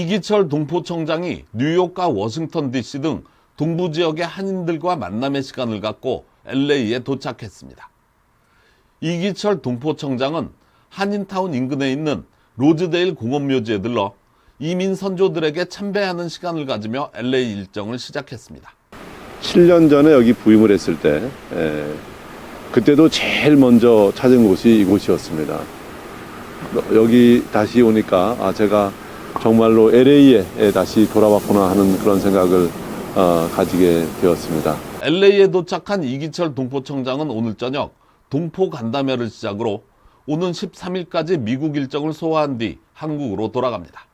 이기철 동포청장이 뉴욕과 워싱턴 DC 등 동부 지역의 한인들과 만남의 시간을 갖고 LA에 도착했습니다. 이기철 동포청장은 한인타운 인근에 있는 로즈데일 공원묘지에 들러 이민 선조들에게 참배하는 시간을 가지며 LA 일정을 시작했습니다. 7년 전에 여기 부임을 했을 때 에, 그때도 제일 먼저 찾은 곳이 이곳이었습니다. 여기 다시 오니까 아, 제가 정말로 LA에 다시 돌아왔구나 하는 그런 생각을 어, 가지게 되었습니다. LA에 도착한 이기철 동포청장은 오늘 저녁 동포 간담회를 시작으로 오는 13일까지 미국 일정을 소화한 뒤 한국으로 돌아갑니다.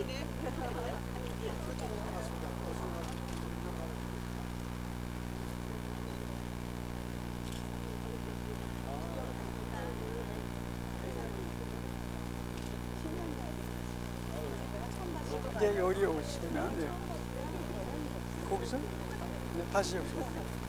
지내. 이제 여기 오시면 돼요. 거기서 네, 다시 오시면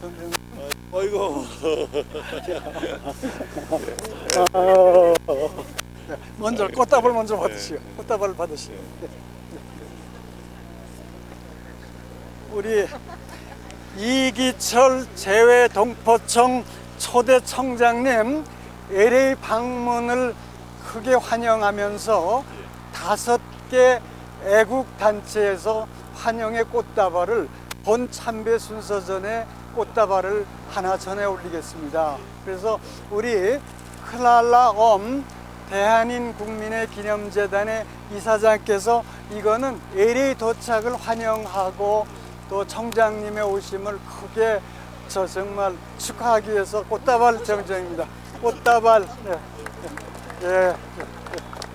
선생님. 어이구. 먼저 꽃다발 먼저 받으시오. 꽃다발을 받으시오. 네. 우리 이기철 재외 동포청 초대 청장님 LA 방문을 크게 환영하면서 다섯 개 애국 단체에서 환영의 꽃다발을 본 참배 순서 전에 꽃다발을 하나 전해 올리겠습니다. 그래서 우리 클랄라 엄 대한인 국민의 기념재단의 이사장께서 이거는 LA 도착을 환영하고 또 청장님의 오심을 크게 저 정말 축하하기 위해서 꽃다발 정정입니다. 꽃다발 예, 예. 예.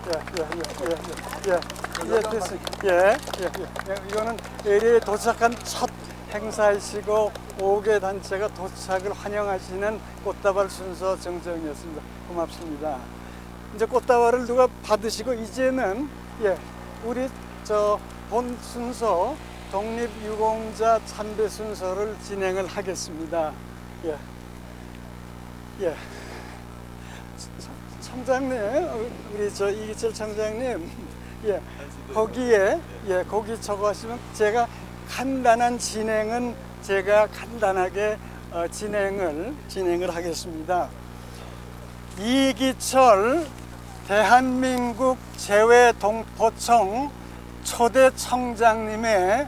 예, 예, 예, 예, 예, 됐어. 예, 예, 예. 이거는 에리에 도착한 첫 행사이시고 5개 단체가 도착을 환영하시는 꽃다발 순서 정정이었습니다. 고맙습니다. 이제 꽃다발을 누가 받으시고 이제는 예, 우리 저 본 순서 독립유공자 참배 순서를 진행을 하겠습니다. 예, 예. 청장님, 우리 저 이기철 청장님, 예, 거기에 예 거기 적어하시면 제가 간단한 진행은 제가 간단하게 어, 진행을 진행을 하겠습니다. 이기철 대한민국 재외동포청 초대 청장님의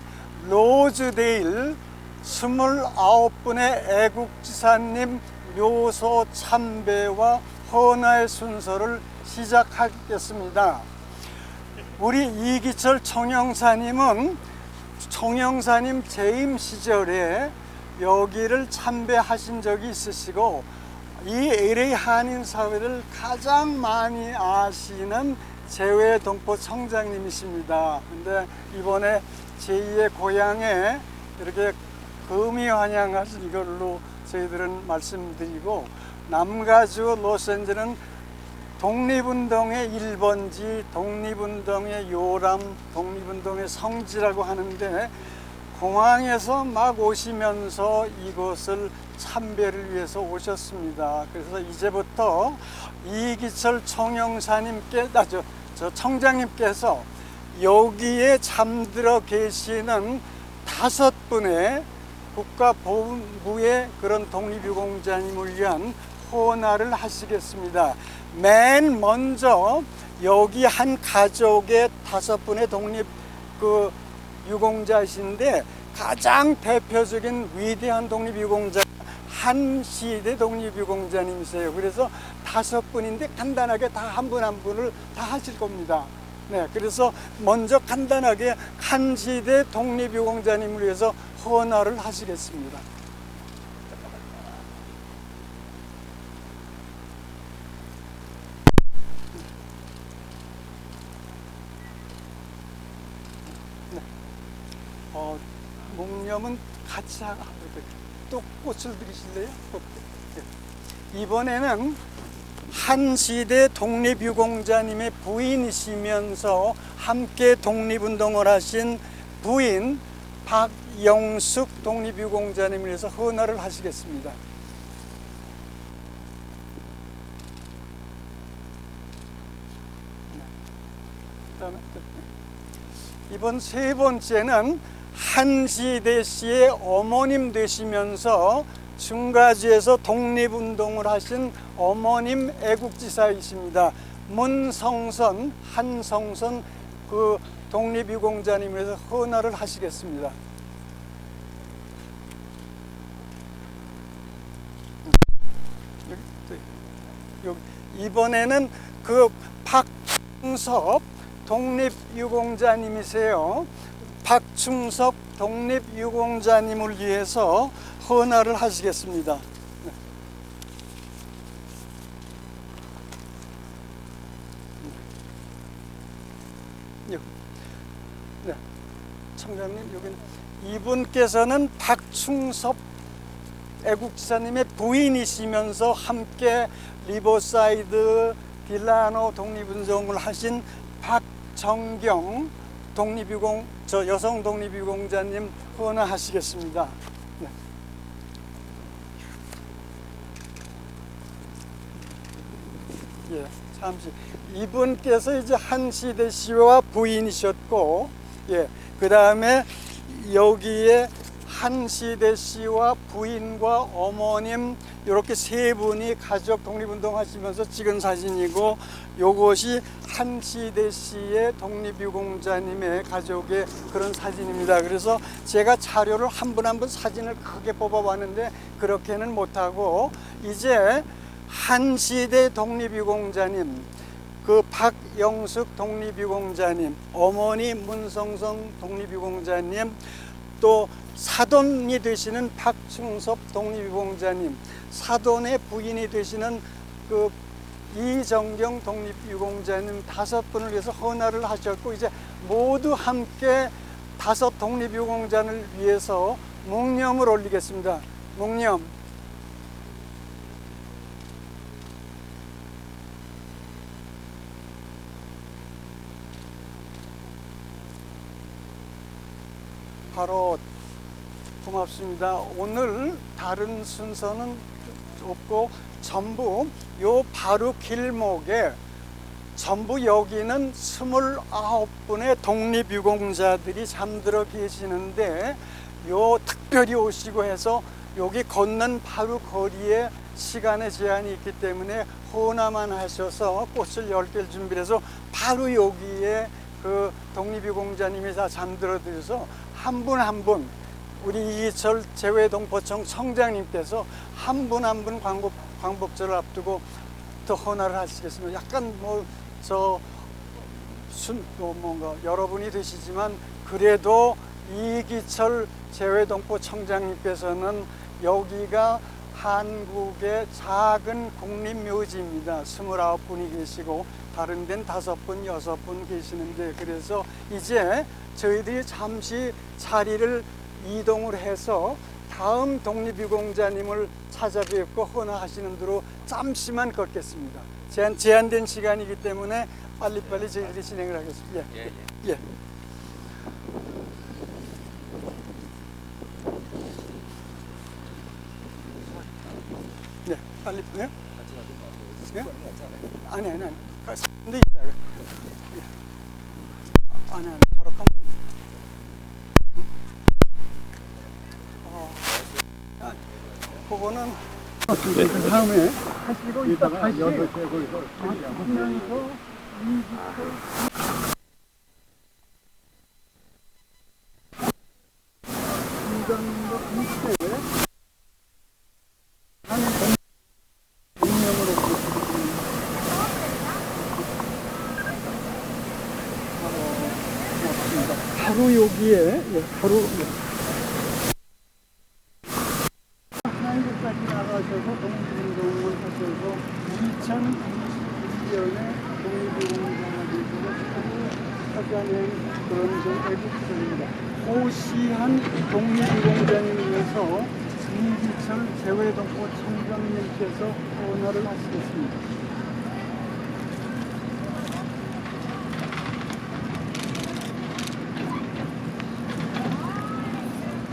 로즈데일 29분의 애국지사님 묘소 참배와 헌화의 순서를 시작하겠습니다. 우리 이기철 청영사님은 청영사님 재임 시절에 여기를 참배하신 적이 있으시고 이 LA 한인 사회를 가장 많이 아시는 재외 동포 청장님이십니다. 근데 이번에 제2의 고향에 이렇게 금이 환영하신 걸로 저희들은 말씀드리고 남가주 로스앤젤은 독립운동의 1번지, 독립운동의 요람, 독립운동의 성지라고 하는데 공항에서 막 오시면서 이곳을 참배를 위해서 오셨습니다. 그래서 이제부터 이기철 청영사님께, 아, 저, 저 청장님께서 여기에 잠들어 계시는 다섯 분의 국가보훈부의 그런 독립유공자님을 위한 호나를 하시겠습니다. 맨 먼저 여기 한 가족의 다섯 분의 독립 그 유공자이신데 가장 대표적인 위대한 독립 유공자 한 시대 독립 유공자님이세요. 그래서 다섯 분인데 간단하게 다 한 분한 분을 다 하실 겁니다. 네, 그래서 먼저 간단하게 한 시대 독립 유공자님을 위해서 헌화를 하시겠습니다. 어, 묵념은 같이 하고 또 꽃을 드리실래요? 꽃. 예. 이번에는 한 시대 독립유공자님의 부인이시면서 함께 독립운동을 하신 부인 박영숙 독립유공자님을 위해서 헌화를 하시겠습니다. 그다음에 이번 세 번째는 한시대 씨의 어머님 되시면서 중가지에서 독립운동을 하신 어머님 애국지사이십니다. 문성선, 한성선 그 독립유공자님에서 헌화를 하시겠습니다. 이번에는 그 박충섭 독립유공자님이세요. 박충섭 독립유공자님을 위해서 헌화를 하시겠습니다. 네. 여기. 네. 청장님 여기 이분께서는 박충섭 애국지사님의 부인이시면서 함께 리버사이드 딜라노 독립운동을 하신 박정경 독립유공 저 여성 독립유공자님 헌화하시겠습니다. 네. 예, 잠시 이분께서 이제 한시대 씨와 부인이셨고, 예, 그 다음에 여기에 한시대 씨와 부인과 어머님 이렇게 세 분이 가족 독립운동 하시면서 찍은 사진이고 요것이 한시대 씨의 독립유공자님의 가족의 그런 사진입니다. 그래서 제가 자료를 한 분 한 분 사진을 크게 뽑아봤는데 그렇게는 못하고 이제 한시대 독립유공자님 그 박영숙 독립유공자님 어머니 문성성 독립유공자님 또 사돈이 되시는 박충섭 독립유공자님, 사돈의 부인이 되시는 그 이정경 독립유공자님 다섯 분을 위해서 헌화를 하셨고 이제 모두 함께 다섯 독립유공자를 위해서 묵념을 올리겠습니다. 묵념. 바로 고맙습니다. 오늘 다른 순서는 없고 전부 요 바로 길목에 전부 여기는 29분의 독립유공자들이 잠들어 계시는데 요 특별히 오시고 해서 여기 걷는 바로 거리에 시간의 제한이 있기 때문에 호나만 하셔서 꽃을 10개를 준비를 해서 바로 여기에 그 독립유공자님이 다 잠들어 드셔서 한 분 한 분 우리 이철 재외동포청 청장님께서 한 분 한 분 광복, 광복절을 앞두고 더 헌화를 하시겠습니다. 약간 뭐저 순, 뭐 뭔가 여러분이 되시지만 그래도 이기철 재외동포 청장님께서는 여기가 한국의 작은 국립묘지입니다. 29분이 계시고 다른 데는 다섯 분, 여섯 분 계시는데 그래서 이제 저희들이 잠시 자리를 이동을 해서 다음 독립유공자님을 찾아뵙고 헌화하시는 대로 잠시만 걷겠습니다. 제한, 제한된 시간이기 때문에 빨리빨리 저희들이 진행을 하겠습니다. 예. 예. 예. 네, 빨리 네? 예? 아니 아니 아니. 가서 근데. 예. 아니 아니. 바로 가. 응? 어. 아, 그거는 그 다음에 하시고 이따 다시 여섯 개 거기서 하면서 공장과 함께 한 공명으로 부르습니다. 바로 여기에 예, 바로 하나님까지 나가셔서 독립운동을 하셔서 2022년에 독립운동을 찾아낸 그런 그 애국사입니다. 고시한 독립운동장님에서 이기철 재외동포 청장님께서 헌화를 하시겠습니다.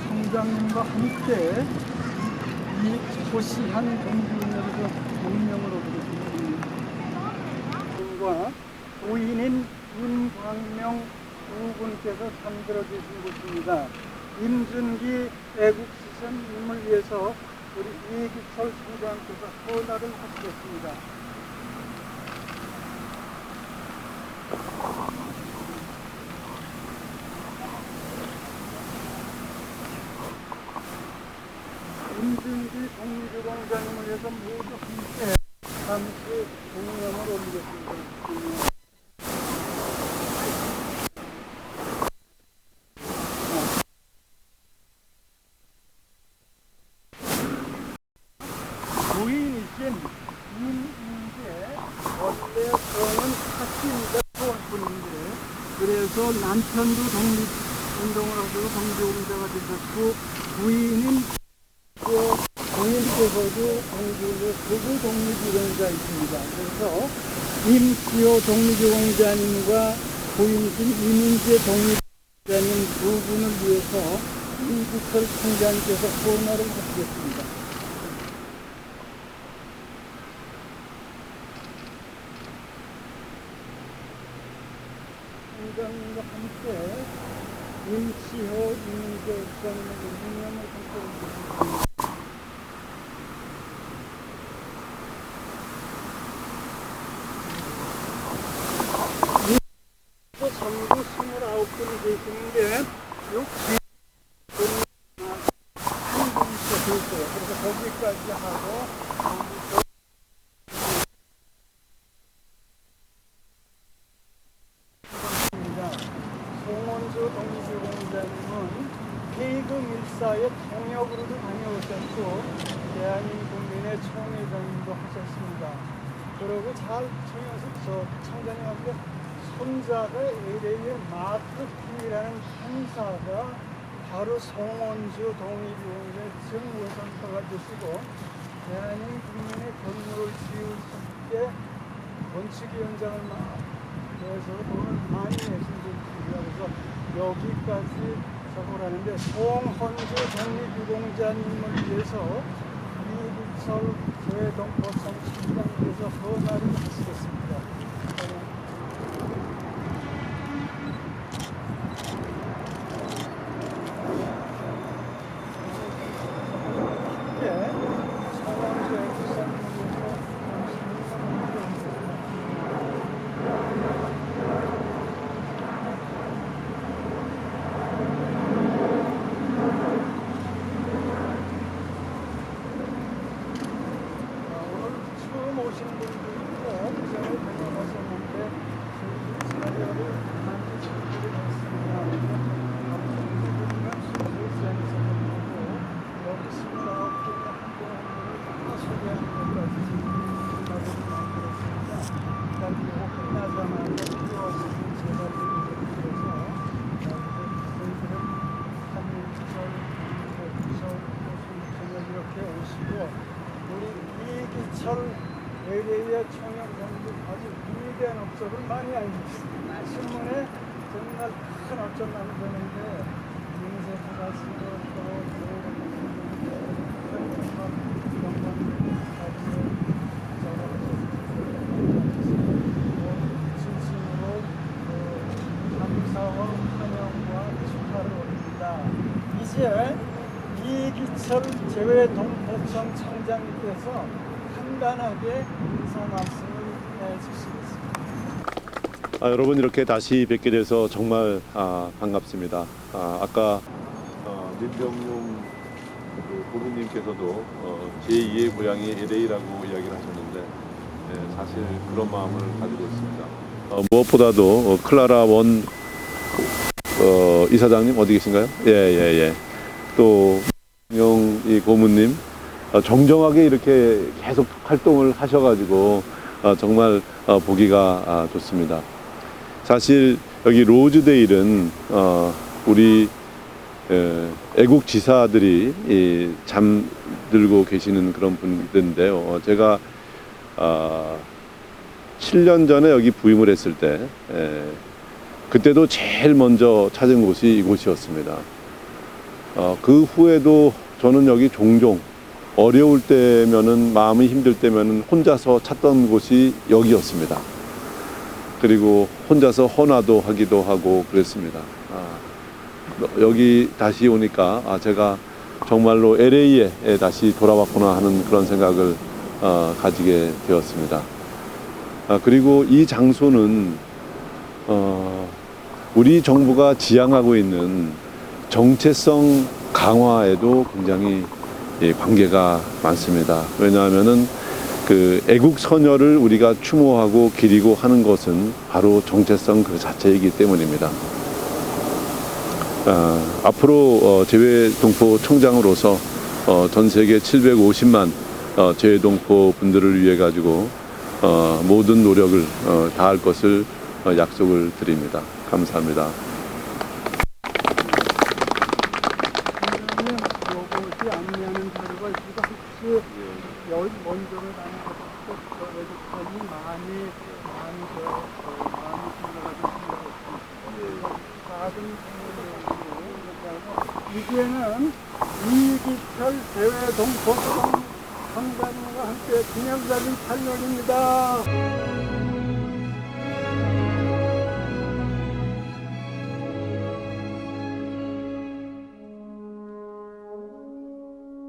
총장님과 함께 이 고시한 동지인으로서 명령으로 부르십니다. 과 부인인 윤광명 부분께서 잠들어 계신 곳입니다. 임준기 애국시선님을 위해서 우리 이기철 총장께서 헌화를 하시겠습니다. 임준기 독립유공자님을 위해서 모두 함께 잠시 공명을 올리겠습니다. 부인이신 윤인재 원래 성은 사치입니다. 서울분인데 그래서 남편도 독립운동을 하시고 독립운동자가 되셨고 부인인 또 공인께서도 공주의 부부 독립유공자이십니다. 그래서 임시호 독립유공자님과 부인이신 이민재 독립유공자님 두 분을 위해서 이부철 총장께서 헌화를 하시겠습니다. 총장님과 함께 임시호 이민재 목사님의 명령을 선포드리겠습니다. 또 전부 29분이 계시는데 요 뒤에 한 분이 더 있어요. 그래서 거기까지 하고 전부 입니다. 송원주 독립유공자님은 해금 일사의 통역으로도 다녀오셨고 대한민 국민의 총회장님도 하셨습니다. 그리고 잘 청해서 저 청장님한테 손자가 LA의 마트킹이라는 한사가 바로 송원주 독립유공자의 정원선사가 되시고 대한민국민의 건물을 지을 수 있게 건축위원장을 막 그래서 돈을 많이 내신. 그래서 여기까지 작업을 하는데 송헌주 독립유공자님을 위해서 이국설 재동포청 총장님께서 헌화를 하시겠습니다. 함께 송헌주 애국사님을 위해서 오늘 처음 오신 분들도 무장을 다녀가셨는데 그 자료를 많이 준비를 했습니다. 방송국이나 수술장에서 보고 여기 스물아홉 개가 한동안 소개하는 것까지 준비를 만들었습니다. 일단 이거 끝나자마자 필요하신 제자들을 드려서 저희들은 한민철, 구설, 고수, 이렇게 오시고 우리 이기철 총영 연구 아주 위대한 업적을 많이 알고 있습니다. 신문에 정말 큰 업적 남겼는데 인쇄사가 쓰고 진심으로 어, 감사와 환영과 축하를 올립니다. 이제 이기철 재외동포청 청장님께서 간단하게 인사 말씀을 해주시겠습니다. 아, 여러분 이렇게 다시 뵙게 돼서 정말 아, 반갑습니다. 아, 아까 어, 민병용 그 고문님께서도 어, 제2의 고향이 LA라고 이야기를 하셨는데 예, 사실 그런 마음을 가지고 있습니다. 어, 무엇보다도 어, 클라라 원 어, 이사장님 어디 계신가요? 예 예 예, 또 명이 고문님 어, 정정하게 이렇게 계속 활동을 하셔가지고 어, 정말 어, 보기가 아, 좋습니다. 사실 여기 로즈데일은 어, 우리 에, 애국 지사들이 이, 잠들고 계시는 그런 분들인데요. 어, 제가 아, 7년 전에 여기 부임을 했을 때 에, 그때도 제일 먼저 찾은 곳이 이곳이었습니다. 어, 그 후에도 저는 여기 종종 어려울 때면은 마음이 힘들 때면은 혼자서 찾던 곳이 여기였습니다. 그리고 혼자서 헌화도 하기도 하고 그랬습니다. 아, 여기 다시 오니까 아, 제가 정말로 LA에 다시 돌아왔구나 하는 그런 생각을 어, 가지게 되었습니다. 아, 그리고 이 장소는 어, 우리 정부가 지향하고 있는 정체성 강화에도 굉장히 예, 관계가 많습니다. 왜냐하면은 그 애국 선열을 우리가 추모하고 기리고 하는 것은 바로 정체성 그 자체이기 때문입니다. 아, 앞으로 어, 재외동포 총장으로서 어, 전 세계 750만 어, 재외동포 분들을 위해 가지고 어, 모든 노력을 어, 다할 것을 어, 약속을 드립니다. 감사합니다. 그러면 요것이 안내하는 자료가 있으니까 혹시 열 원조를 나눠가지고 저 외국분이 많이 많이 저 어, 많이 생각하고 있습니다. 작은 이제는 이기철 대외동포동 성장과 함께 기념적인 촬영입니다.